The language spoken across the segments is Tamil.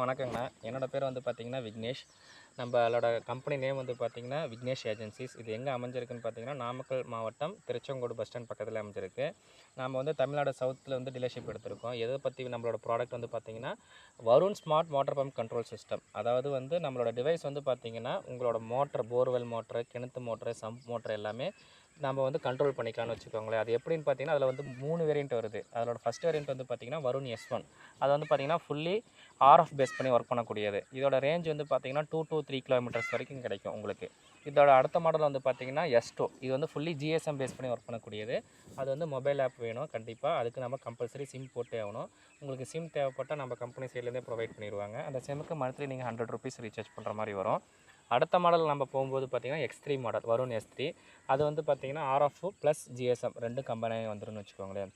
வணக்கங்கண்ணா. என்னோட பேர் வந்து பார்த்தீங்கன்னா விக்னேஷ். நம்மளோட கம்பெனி நேம் வந்து பார்த்தீங்கன்னா விக்னேஷ் ஏஜென்சிஸ். இது எங்கே அமைஞ்சிருக்குன்னு பார்த்தீங்கன்னா நாமக்கல் மாவட்டம் திருச்செங்கோடு பஸ் ஸ்டாண்ட் பக்கத்தில் அமைஞ்சிருக்கு. நாம் வந்து தமிழ்நாடு சவுத்தில் வந்து டீலர்ஷிப் எடுத்திருக்கோம். எதை பற்றி நம்மளோட ப்ராடக்ட் வந்து பார்த்தீங்கன்னா Varun smart water pump control system அதாவது வந்து நம்மளோட டிவைஸ் வந்து பார்த்தீங்கன்னா உங்களோட மோட்டர் போர்வெல் மோட்டர் கிணத்து மோட்டர் சம்ப் மோட்டர் எல்லாமே நம்ம வந்து கண்ட்ரோல் பண்ணிக்கலாம்னு வச்சுக்கோங்களேன். அது எப்படின்னு பார்த்தீங்கன்னா அதில் வந்து மூணு வேரியண்ட் வருது. அதோட ஃபஸ்ட் வேரியண்ட் வந்து பார்த்தீங்கன்னா வருண் எஸ் ஒன் அது வந்து பார்த்தீங்கன்னா ஃபுல்லி ஆர்எஃப் பேஸ் பண்ணி ஒர்க் பண்ணக்கூடியது. இதோட ரேஞ்ச் வந்து பார்த்தீங்கன்னா டூ டூ த்ரீ கிலோமீட்டர்ஸ் வரைக்கும் கிடைக்கும் உங்களுக்கு. இதோட அடுத்த மாடல் வந்து பார்த்தீங்கன்னா எஸ்டோ இது வந்து ஃபுல்லி ஜிஎஸ்எம் பேஸ் பண்ணி ஒர்க் பண்ணக்கூடியது. அது வந்து மொபைல் ஆப் வேணும் கண்டிப்பாக அதுக்கு நம்ம கம்பல்சரி சிம் போட்டே ஆகணும். உங்களுக்கு சிம் தேவைப்பட்டால் நம்ம கம்பெனி சைட்லேருந்தே ப்ரொவைட் பண்ணிடுவாங்க. அந்த சிம்முக்கு மந்த்லி நீங்கள் ஹண்ட்ரட் ருபீஸ் ரீசார்ஜ் பண்ணுற மாதிரி வரும். அடுத்த மாடல் நம்ம போகும்போது பார்த்தீங்கன்னா X three model Varun S three அது வந்து பார்த்திங்கன்னா ஆர்எஃப் ப்ளஸ் ஜிஎஸ்எம் ரெண்டு கம்பெனியும் வந்துருன்னு வச்சுக்கோங்களேன்.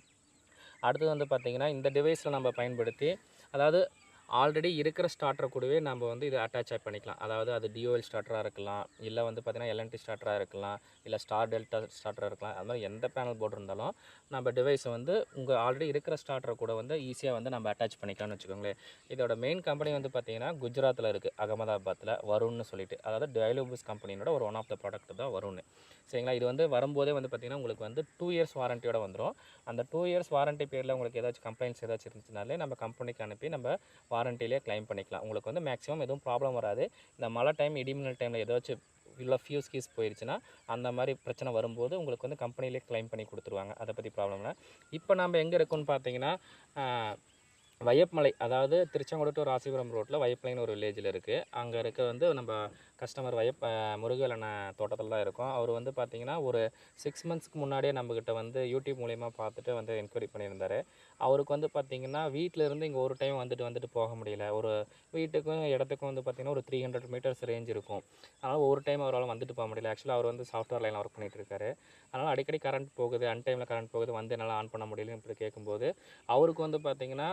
அடுத்தது வந்து பார்த்தீங்கன்னா இந்த டிவைஸில் நம்ம பயன்படுத்தி அதாவது ஆல்ரெடி இருக்கிற ஸ்டார்டர் கூடவே நம்ம வந்து இது அட்டாச் பண்ணிக்கலாம். அதாவது அது டிஓஎல் ஸ்டார்டராக இருக்கலாம் இல்லை வந்து பார்த்திங்கன்னா எல்என்டி ஸ்டார்டராக இருக்கலாம் இல்லை ஸ்டார் டெல்டா ஸ்டார்டராக இருக்கலாம். அது மாதிரி எந்த பேனல் போர்டு இருந்தாலும் நம்ம டிவைஸை வந்து உங்கள் ஆல்ரெடி இருக்கிற ஸ்டார்டர் கூட வந்து ஈஸியாக வந்து நம்ம அட்டாச் பண்ணிக்கலாம்னு வச்சுக்கோங்களேன். இதோட மெயின் கம்பெனி வந்து பார்த்திங்கன்னா குஜராத்தில் இருக்குது அகமதாபாத்தில் வருண்னு சொல்லிட்டு. அதாவது டைலோபஸ் கம்பெனியோட ஒரு ஒன் ஆஃப் த ப்ராடக்ட் தான் வருண் சரிங்களா? இது வந்து வரும்போதே வந்து பார்த்திங்கன்னா உங்களுக்கு வந்து டூ இயர்ஸ் வாரண்டியோட வந்துடும் அந்த டூ இயர்ஸ் வாரண்டி பீரியடில் உங்களுக்கு ஏதாச்சும் கம்ப்ளைண்ட்ஸ் ஏதாச்சும் இருந்துச்சுனாலே நம்ம கம்பெனிக்கு அனுப்பி நம்ம வாரண்டிலே க்ளைம் பண்ணிக்கலாம். உங்களுக்கு வந்து மேக்ஸிமம் எதுவும் ப்ராப்ளம் வராது. இந்த மழை டைம் இடிமின்னல் டைமில் ஏதாச்சும் இல்லை ஃபியூஸ் கீஸ் போயிடுச்சுன்னா அந்த மாதிரி பிரச்சனை வரும்போது உங்களுக்கு வந்து கம்பெனிலே கிளைம் பண்ணி கொடுத்துருவாங்க. அதை பற்றி ப்ராப்ளம் இல்லை. இப்போ நம்ம எங்கே இருக்கோம்னு பார்த்தீங்கன்னா ஆஹ், வையப்பமலை அதாவது திருச்செங்கோடு டு ராசிபுரம் ரோட்டில் வையப்பமலைன்னு ஒரு வில்லேஜில் இருக்குது அங்கே இருக்க வந்து நம்ம கஸ்டமர் வய முருகலன தோட்டத்தில் தான் இருக்கும். அவர் வந்து பார்த்தீங்கன்னா ஒரு சிக்ஸ் மந்த்ஸ்க்கு முன்னாடியே நம்மக்கிட்ட வந்து யூடியூப் மூலிமா பார்த்துட்டு வந்து என்கொயரி பண்ணியிருந்தாரு. அவருக்கு வந்து பார்த்தீங்கன்னா வீட்டிலேருந்து இங்கே ஒரு டைம் வந்துட்டு வந்துட்டு போக முடியல. ஒரு வீட்டுக்கும் இடத்துக்கும் வந்து பார்த்தீங்கன்னா ஒரு த்ரீ ஹண்ட்ரட் மீட்டர்ஸ் ரேஞ்ச் இருக்கும். அதனால் ஒரு டைம் அவரால் வந்துட்டு போக முடியல. ஆக்சுவலாக அவர் வந்து சாஃப்ட்வேர் லைனில் ஒர்க் பண்ணிகிட்டு இருக்காரு. அதனால் அடிக்கடி கரண்ட் போகுது அன் டைமில் கரண்ட் போகுது வந்து என்னால் ஆன் பண்ண முடியலன்னு இப்படி கேட்கும்போது அவருக்கு வந்து பார்த்திங்கன்னா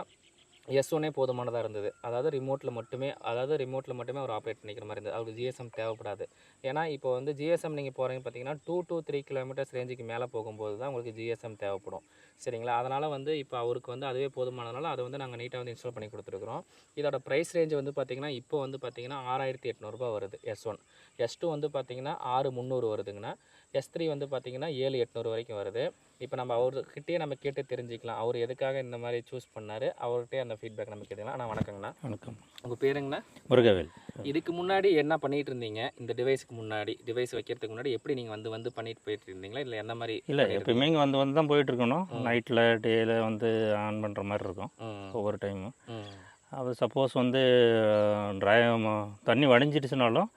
எஸ் ஒன்னே போதுமானதாக இருந்தது. அதாவது ரிமோட்டில் மட்டுமே அதாவது ரிமோட்டில் மட்டுமே அவர் ஆப்ரேட் பண்ணிக்கிற மாதிரி இருந்தது. அவருக்கு ஜிஎஸ்எம் தேவைப்படாது. ஏன்னா இப்போ வந்து ஜிஎஸ்எம் நீங்கள் போகிறீங்க பார்த்தீங்கன்னா டூ டூ த்ரீ கிலோமீட்டர்ஸ் ரேஞ்சுக்கு மேலே போகும்போது தான் உங்களுக்கு ஜிஎஸ்எம் தேவைப்படும். சரிங்களா? அதனால் வந்து இப்போ அவருக்கு வந்து அதுவே போதுமானதுனால அதை வந்து நாங்கள் நீட்டாக வந்து இன்ஸ்டால் பண்ணி கொடுத்துருக்குறோம். இதோட ப்ரைஸ் ரேஞ்ச் வந்து பார்த்தீங்கன்னா இப்போ வந்து பார்த்தீங்கன்னா ஆறாயிரத்தி எட்நூறுபா வருது எஸ் ஒன் எஸ் டூ வந்து பார்த்தீங்கன்னா ஆறு முந்நூறு வருதுங்கன்னா எஸ் த்ரீ வந்து பார்த்தீங்கன்னா ஏழு எட்நூறு வரைக்கும் வருது. இப்போ நம்ம அவர்கிட்டயே நம்ம கேட்டு தெரிஞ்சுக்கலாம். அவர் எதுக்காக இந்த மாதிரி சூஸ் பண்ணாரு? அவர்கிட்டயே அந்த ஃபீட்பேக் நம்ம கேட்டுக்கலாம். அண்ணா வணக்கங்கண்ணா. வணக்கம். உங்கள் பேருங்கண்ணா? முருகவேல். இதுக்கு முன்னாடி என்ன பண்ணிட்டு இருந்தீங்க? இந்த டிவைஸ்க்கு முன்னாடி டிவைஸ் வைக்கிறதுக்கு முன்னாடி எப்படி நீங்கள் வந்து வந்து பண்ணிட்டு போயிட்டு இருந்தீங்களா? இல்லை என்ன மாதிரி இல்லை எப்பயுமே இங்கே வந்து வந்து தான் போயிட்டு இருக்கணும். நைட்டில் டேயில் வந்து ஆன் பண்ணுற மாதிரி இருக்கும். ஒவ்வொரு டைமும் அது சப்போஸ் வந்து ட்ரை தண்ணி வடிஞ்சிடுச்சுனாலும்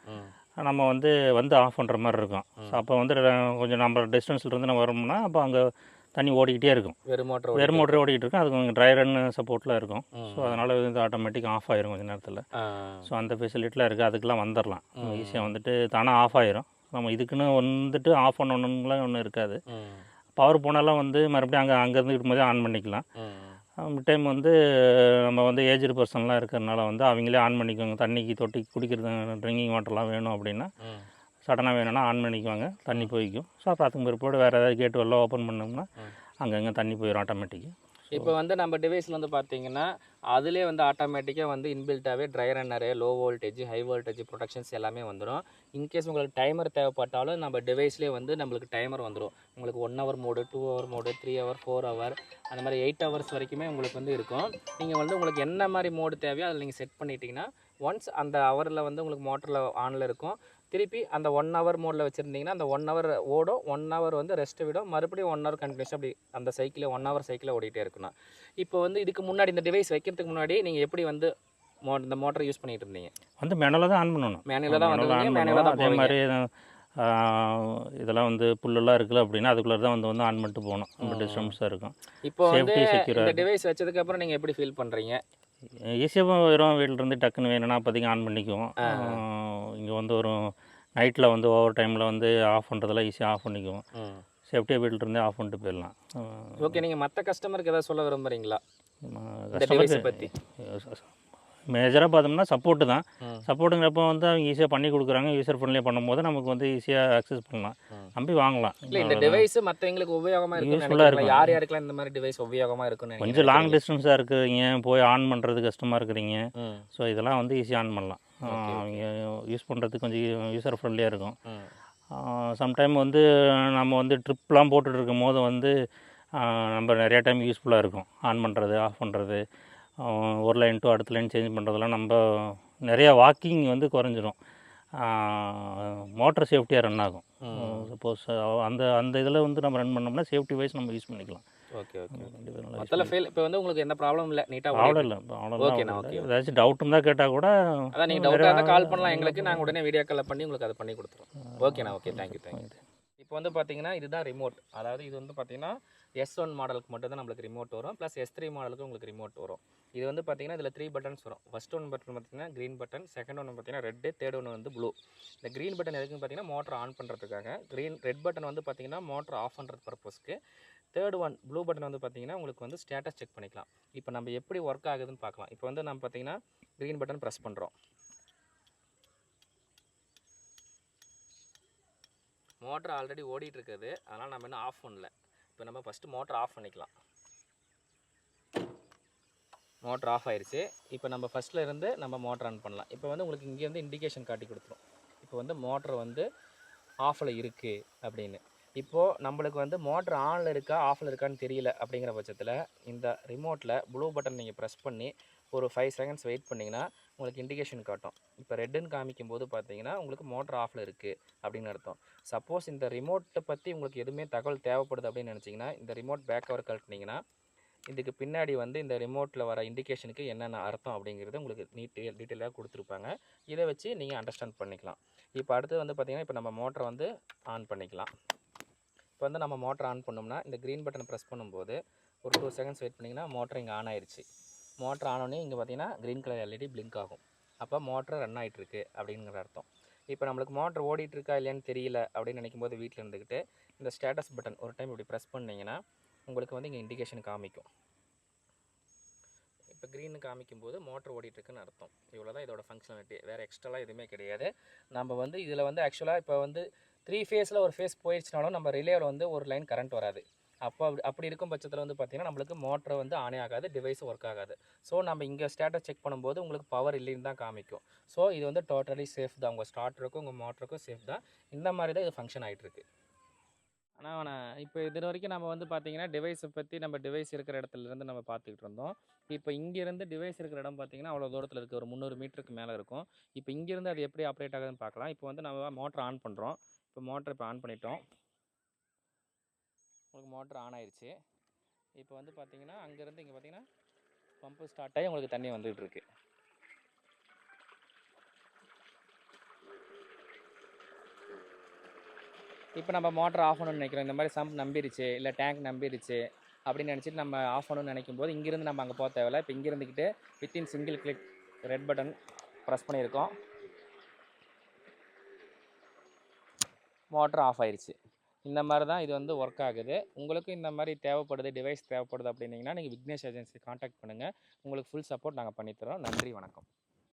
நம்ம வந்து வந்து ஆஃப் பண்ணுற மாதிரி இருக்கும். ஸோ அப்போ வந்து கொஞ்சம் நம்ம டிஸ்டன்ஸில் இருந்து நம்ம வரோம்னா அப்போ அங்கே தண்ணி ஓடிக்கிட்டே இருக்கும். வெறும் மோட்டர் வெறும் மோட்டரே ஓடிக்கிட்டு இருக்கும். அது கொஞ்சம் ட்ரை ரன் சப்போர்ட்டில் இருக்கும். ஸோ அதனால் வந்து ஆட்டோமேட்டிக் ஆஃப் ஆயிரும் கொஞ்சம் நேரத்தில். ஸோ அந்த ஃபெசிலிட்டிலாம் இருக்குது அதுக்கெலாம் வந்துடலாம் ஈஸியாக வந்துட்டு தானாக ஆஃப் ஆயிரும். நம்ம இதுக்குன்னு வந்துட்டு ஆஃப் பண்ணணும்லாம் ஒன்றும் இருக்காது. பவர் போனாலும் வந்து மறுபடியும் அங்கே அங்கேருந்து இருக்கும்போதே ஆன் பண்ணிக்கலாம். டைம் வந்து நம்ம வந்து ஏஜ்டு பர்சன்லாம் இருக்கிறனால வந்து அவங்களே ஆன் பண்ணிக்குவாங்க. தண்ணிக்கு தொட்டி குடிக்கிறது ட்ரிங்கிங் வாட்டர்லாம் வேணும் அப்படின்னா சடனாக வேணும்னா ஆன் பண்ணிக்குவாங்க. தண்ணி போய்க்கும். ஸோ அதுக்கு பிற்பாடு வேறு ஏதாவது கேட் வரலாம் ஓப்பன் பண்ணோம்னா. அங்கங்கே தண்ணி போயிடும் ஆட்டோமேட்டிக்கு இப்போ வந்து நம்ம டிவைஸில் வந்து பார்த்தீங்கன்னா அதிலே வந்து ஆட்டோமேட்டிக்காக வந்து இன்பில்ட்டாகவே dry runner low voltage high voltage protections எல்லாமே வந்துடும் இன்கேஸ் உங்களுக்கு டைமர் தேவைப்பட்டாலும் நம்ம டிவைஸ்லேயே வந்து நம்மளுக்கு டைமர் வந்துடும் உங்களுக்கு one hour mode two hour mode three hour four hour அந்த மாதிரி எயிட் ஹவர்ஸ் வரைக்குமே உங்களுக்கு வந்து இருக்கும். நீங்கள் வந்து உங்களுக்கு என்ன மாதிரி மோடு தேவையோ அதில் நீங்கள் செட் பண்ணிட்டீங்கன்னா ஒன்ஸ் அந்த ஹவரில் வந்து உங்களுக்கு மோட்டரில் ஆனில் இருக்கும் திருப்பி அந்த ஒன் ஹவர் மோடில் வச்சுருந்தீங்கன்னா அந்த ஒன் ஹவர் ஓடும். ஒன் ஹவர் வந்து ரெஸ்ட் விடும். மறுபடியும் ஒன் ஹவர் கண்டினியூஸ் அப்படி அந்த சைக்கிளை ஒன் ஹவர் சைக்கிளை ஓடிட்டே இருக்கணும். இப்போ வந்து இதுக்கு முன்னாடி இந்த டிவைஸ் வைக்கிறதுக்கு முன்னாடி நீங்கள் எப்படி வந்து மோ இந்த மோட்டரை யூஸ் பண்ணிட்டு இருந்தீங்க? வந்து மேனுவலாக தான் ஆன் பண்ணணும். மேனுவலாக தான் வந்து மேனுவலாக. தான் அதே மாதிரி இதெல்லாம் வந்து புல்லெல்லாம் இருக்குல்ல அப்படின்னா அதுக்குள்ளே தான் வந்து வந்து ஆன் பண்ணிட்டு போகணும். ரொம்ப டிஸ்டர்பன்ஸாக இருக்கும். இப்போ வந்து இந்த டிவைஸ் வச்சதுக்கு அப்புறம் நீங்கள் எப்படி ஃபீல் பண்ணுறீங்க ஈஸியாக வரும் வீட்டிலேருந்து டக்குன்னு வேணும்னா அப்போதைக்கு ஆன் பண்ணிக்குவோம். இங்கே வந்து ஒரு நைட்டில் வந்து ஓவர் டைமில் வந்து ஆஃப் பண்ணுறதெல்லாம் ஈஸியாக ஆஃப் பண்ணிக்குவோம். சேஃப்டியாக வீட்டிலேருந்தே ஆஃப் பண்ணிட்டு போயிடலாம். ஓகே நீங்கள் மற்ற கஸ்டமருக்கு ஏதாவது சொல்ல விரும்புறீங்களா? டிவைஸை பற்றி மேஜராக பார்த்தோம்னா சப்போர்ட்டு தான். சப்போர்ட்டுங்கிறப்ப வந்து அவங்க ஈஸியாக பண்ணி கொடுக்குறாங்க. யூசர் ஃப்ரெண்ட்லியாக பண்ணும்போது நமக்கு வந்து ஈஸியாக அக்சஸ் பண்ணலாம். நம்பி வாங்கலாம். இல்லை இந்த டிவைஸ் மற்றவங்களுக்கு உபயோகமாக நினைக்கிறீங்களா? இருக்கும். யார் யாருக்கெல்லாம் இந்த மாதிரி டிவைஸ் உபயோகமாக இருக்குன்னு கொஞ்சம் லாங் டிஸ்டன்ஸாக இருக்கிறீங்க. போய் ஆன் பண்ணுறது கஷ்டமாக இருக்கிறீங்க. ஸோ இதெல்லாம் வந்து ஈஸியாக ஆன் பண்ணலாம். அவங்க யூஸ் பண்ணுறதுக்கு கொஞ்சம் யூசர் ஃப்ரெண்ட்லியாக இருக்கும். சம்டைம் வந்து நம்ம வந்து ட்ரிப்லாம் போட்டுட்டு இருக்கும் போது வந்து நம்ம நிறையா டைம் யூஸ்ஃபுல்லாக இருக்கும். ஆன் பண்ணுறது ஆஃப் பண்ணுறது ஒரு லைன் டு அடுத்த லைன் சேஞ்ச் பண்ணுறதெல்லாம் நம்ம நிறையா வாக்கிங் வந்து குறைஞ்சிரும். மோட்டர் சேஃப்டியாக ரன் ஆகும். சப்போஸ் அந்த அந்த இதில் வந்து நம்ம ரன் பண்ணோம்னா சேஃப்டி வைஸ் நம்ம யூஸ் பண்ணிக்கலாம். ஓகே ஓகே ஃபெயில் இப்போ வந்து உங்களுக்கு எந்த ப்ராப்ளம் இல்லை? நீட்டாக அவ்வளோ இல்லை அவ்வளோதான் ஓகேண்ணா, ஓகே. ஏதாச்சும் டவுட் இருந்தால் கேட்டால் கூட அதான் நீங்கள் டவுட்டாக இருந்தால் கால் பண்ணலாம் எங்களுக்கு. நாங்கள் உடனே வீடியோ காலில் பண்ணி உங்களுக்கு அதை பண்ணி கொடுத்துருவோம். ஓகேண்ணா ஓகே தேங்க்யூ தேங்க்யூ இப்போ வந்து பார்த்தீங்கன்னா இதுதான் ரிமோட் அதாவது இது வந்து பார்த்தீங்கன்னா எஸ் ஒன் மாடலுக்கு மட்டும் தான் நம்மளுக்கு ரிமோட் வரும். ப்ளஸ் எஸ் த்ரீ மாடலுக்கு உங்களுக்கு ரிமோட் வரும். இது வந்து பார்த்தீங்கன்னா இதில் த்ரீ பட்டன்ஸ் வரும். ஃபர்ஸ்ட் ஒன் பட்டன் பார்த்தீங்கன்னா க்ரீன் பட்டன் செகண்ட் ஒன்று பார்த்தீங்கன்னா ரெட்டு தேர்ட் ஒன்று வந்து ப்ளூ இந்த க்ரீன் பட்டன் எதுக்குன்னு பார்த்தீங்கன்னா மோட்டர் ஆன் பண்ணுறதுக்காக க்ரீன் ரெட் பட்டன் வந்து பார்த்தீங்கன்னா மோட்டர் ஆஃப் பண்ணுறது பர்பஸ்க்கு தேர்ட் ஒன் ப்ளூ பட்டன் வந்து பார்த்தீங்கன்னா உங்களுக்கு வந்து ஸ்டேட்டஸ் செக் பண்ணிக்கலாம். இப்போ நம்ம எப்படி ஒர்க் ஆகுதுன்னு பார்க்கலாம். இப்போ வந்து நம்ம பார்த்தீங்கன்னா க்ரீன் பட்டன் ப்ரெஸ் பண்ணுறோம் மோட்டர் ஆல்ரெடி ஓடிட்டுருக்குது. அதனால் நம்ம இன்னும் ஆஃப் பண்ணல. இப்போ நம்ம ஃபஸ்ட்டு மோட்டர் ஆஃப் பண்ணிக்கலாம். மோட்டர் ஆஃப் ஆயிடுச்சு இப்போ நம்ம ஃபஸ்ட்டில் இருந்து நம்ம மோட்டர் ஆன் பண்ணலாம். இப்போ வந்து உங்களுக்கு இங்கேருந்து இண்டிகேஷன் காட்டி கொடுத்துரும். இப்போ வந்து மோட்டர் வந்து ஆஃபில் இருக்குது அப்படின்னு. இப்போது நம்மளுக்கு வந்து மோட்டர் ஆனில் இருக்கா ஆஃபில் இருக்கான்னு தெரியல அப்படிங்கிற பட்சத்தில் இந்த ரிமோட்டில் ப்ளூ பட்டன் நீங்கள் ப்ரெஸ் பண்ணி ஒரு ஃபைவ் செகண்ட்ஸ் வெயிட் பண்ணிங்கன்னா உங்களுக்கு இண்டிகேஷன் காட்டும். இப்போ ரெட்டுன்னு காமிக்கும் போது பார்த்தீங்கன்னா உங்களுக்கு மோட்டர் ஆஃபில் இருக்குது அப்படின்னு அர்த்தம். சப்போஸ் இந்த ரிமோட்டை பற்றி உங்களுக்கு எதுவுமே தகவல் தேவைப்படுது அப்படின்னு நினச்சிங்கன்னா இந்த ரிமோட் பேக் கவர் கழட்டினீங்கன்னா இதுக்கு பின்னாடி வந்து இந்த ரிமோட்டில் வர இண்டிகேஷனுக்கு என்னென்ன அர்த்தம் அப்படிங்கிறது உங்களுக்கு நீட் டீட்டெயிலாக கொடுத்துருப்பாங்க. இதை வச்சு நீங்கள் அண்டர்ஸ்டாண்ட் பண்ணிக்கலாம். இப்போ அடுத்து வந்து பார்த்திங்கன்னா இப்போ நம்ம மோட்டரை வந்து ஆன் பண்ணிக்கலாம். இப்போ வந்து நம்ம மோட்டர் ஆன் பண்ணோம்னா இந்த க்ரீன் பட்டன் ப்ரெஸ் பண்ணும்போது ஒரு டூ செகண்ட்ஸ் வெயிட் பண்ணிங்கன்னா மோட்டர் இங்கே ஆன் ஆயிடுச்சு மோட்டர் ஆனோடனே இங்கே பார்த்தீங்கன்னா க்ரீன் கலர் எல்இடி பிளிங்க் ஆகும். அப்போ மோட்டர் ரன் ஆகிட்டுருக்கு அப்படிங்கிற அர்த்தம். இப்போ நம்மளுக்கு மோட்டர் ஓடிட்டுருக்கா இல்லையான்னு தெரியல அப்படின்னு நினைக்கும் போது வீட்டில் இருந்துக்கிட்டு இந்த ஸ்டேட்டஸ் பட்டன் ஒரு டைம் இப்படி ப்ரெஸ் பண்ணிங்கன்னா உங்களுக்கு வந்து இங்கே இண்டிகேஷன் காமிக்கும். இப்போ க்ரீனு காமிக்கும்போது மோட்ரு மோட்டர் அர்த்தம். இவ்வளோ தான் இதோட ஃபங்க்ஷனாலிட்டி வேறு எக்ஸ்ட்ராலாம் எதுவுமே கிடையாது. நம்ம வந்து இதில் வந்து ஆக்சுவலாக இப்போ வந்து த்ரீ ஃபேஸில் ஒரு ஃபேஸ் போயிடுச்சுனாலும் நம்ம ரிலேவில் வந்து ஒரு லைன் கரண்ட் வராது. அப்போ அப்படி அப்படி இருக்கும் பட்சத்தில் வந்து பார்த்திங்கன்னா நம்மளுக்கு மோட்டர் வந்து ஆனே ஆகாது டிவைஸ் ஒர்க் ஆகாது. ஸோ நம்ம இங்கே ஸ்டேட்டஸ் செக் பண்ணும்போது உங்களுக்கு பவர் இல்லைன்னு தான் காமிக்கும். ஸோ இது வந்து டோட்டலி சேஃப் தான். உங்கள் ஸ்டார்டருக்கும் உங்கள் மோட்டருக்கும் சேஃப் தான். இந்த மாதிரி தான் இது ஃபங்க்ஷன் ஆகிட்டுருக்கு ஆனால் இப்போ இது வரைக்கும் நம்ம வந்து பார்த்தீங்கன்னா டிவைஸை பற்றி நம்ம டிவைஸ் இருக்கிற இடத்துல இருந்து நம்ம பார்த்துக்கிட்டு இருந்தோம். இப்போ இங்கேருந்து டிவைஸ் இருக்கிற இடம் பார்த்தீங்கன்னா அவ்வளோ தூரத்தில் இருக்குது ஒரு முந்நூறு மீட்டருக்கு மேலே இருக்கும். இப்போ இங்கேருந்து அது எப்படி ஆப்ரேட் ஆகுதுன்னு பார்க்கலாம் இப்போ வந்து நம்ம மோட்டர் ஆன் பண்ணுறோம் இப்போ மோட்டர் இப்போ ஆன் பண்ணிட்டோம். உங்களுக்கு மோட்ரு ஆன் ஆயிடுச்சு இப்போ வந்து பார்த்தீங்கன்னா அங்கேருந்து இங்கே பார்த்தீங்கன்னா பம்பு ஸ்டார்ட் ஆகி உங்களுக்கு தண்ணி வந்துகிட்டு இருக்கு. இப்போ நம்ம மோட்டர் ஆஃப் பண்ணணும்னு நினைக்கிறோம். இந்த மாதிரி சம்ப் நம்பிருச்சு இல்லை டேங்க் நம்பிருச்சு அப்படின்னு நினச்சிட்டு நம்ம ஆஃப் பண்ணணும்னு நினைக்கும் போது இங்கேருந்து நம்ம அங்கே போக தேவையில்ல. இப்போ இங்கே இருந்துக்கிட்டு within single click red button press பண்ணியிருக்கோம். மோட்டர் ஆஃப் ஆயிடுச்சு இந்த மாதிரி தான் இது வந்து ஒர்க் ஆகுது. உங்களுக்கும் இந்த மாதிரி தேவைப்படுது டிவைஸ் தேவைப்படுது அப்படின்னீங்கன்னா நீங்கள் விக்னேஷ் ஏஜென்சி காண்டாக்ட் பண்ணுங்கள் உங்களுக்கு ஃபுல் சப்போர்ட் நாங்கள் பண்ணித்தரோம். நன்றி வணக்கம்.